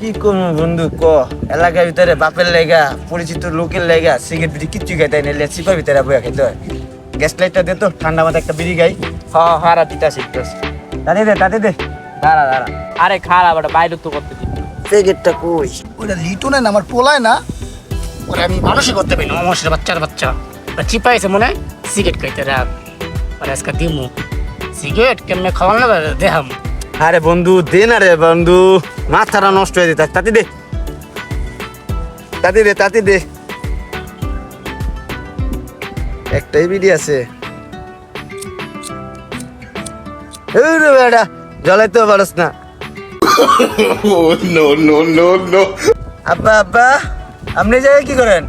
কি করব বন্ধু ক? এলাকার ভিতরে বাপের লেগা পরিচিত লোকের লেগা সিগারেট বিড়ি কিচ্ছু খাইতে না চিপার ভিতরে বইয়া খাইতে হয়। গ্যাস লাইটটা দে তো ঠান্ডা মাথায় একটা বিড়ি গাই হ হারা দিতে শিখতেস তাতে দে তাতে দে। দাঁড়া দাঁড়া। আরে খারাপ এটা বাইরে তো করতে দিন সিগারেটটা কই? ওটা লিটনের আমার পোলায় না। ওরে আমি মানুষই করতে পারি না অমসের বাচ্চার বাচ্চা। চিপাইছে মনে হয় সিগারেট খাইতে রাখ। ওরা আজকে দিমু। সিগারেট কেমনে খাওয়ান না দেখাম। আরে বন্ধু দে না রে বন্ধু। মাথাটা নষ্ট হয়ে যেত তাতে দে। তাতে দে তাতে দে। একটাই বিড়ি আছে। বেটা পারস না। Oh. আব্বা আব্বা আপনি জায়গায় কি করেন?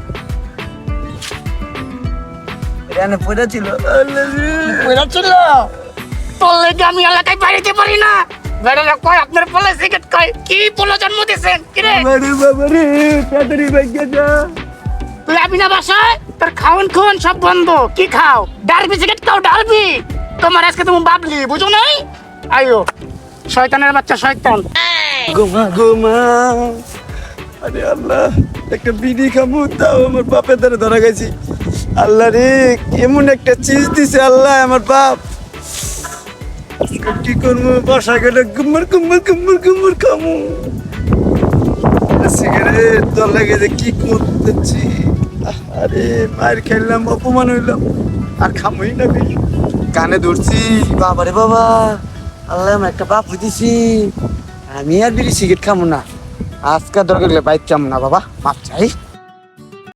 এখানে পড়ে ছিল। ওরা ছিল। তোর লেগে আমি এলাকায় বাইরেতে পারি না। বেড়ালে কয়? আপনার পোলা সিগারেট খায় কি পোলা জন্ম দিয়েছেন কিরে? আরে বাবা রে তাড়াতাড়ি ভাগ্য যা। তুই না বাসায়? তোর খাওয়ান খাওয়ান সব বন্ধ। কি খাও? সিগারেট তোমার আজকে তুমি বাবলি বুঝো নাই? আইও। শয়তানের বাচ্চা শয়তান। গোমা গোমা আরে আল্লাহ একটা বিড়ি তাও আমার বাপের দ্বারা ধরা গেছি আল্লাহ রে এমন একটা চিজ দিছে আল্লাহ আমার বাপ। কি করব বসা গেলে গুম্মর গুম্মর গুম্মর গুম্মর খামু সিগারেট তোর লাগে যে কি করতেছি আরে মায়ের খেললাম অপমান হইলাম আর খামই না কানে ধরছি, বাবা বাবা। আল্লাহ আমার একটা বাপ হইতেছি। আমি আর বিড়ি সিগারেট খামো না। আজকাল দরকার বাইক চাম না, বাবা। মাপ চাই।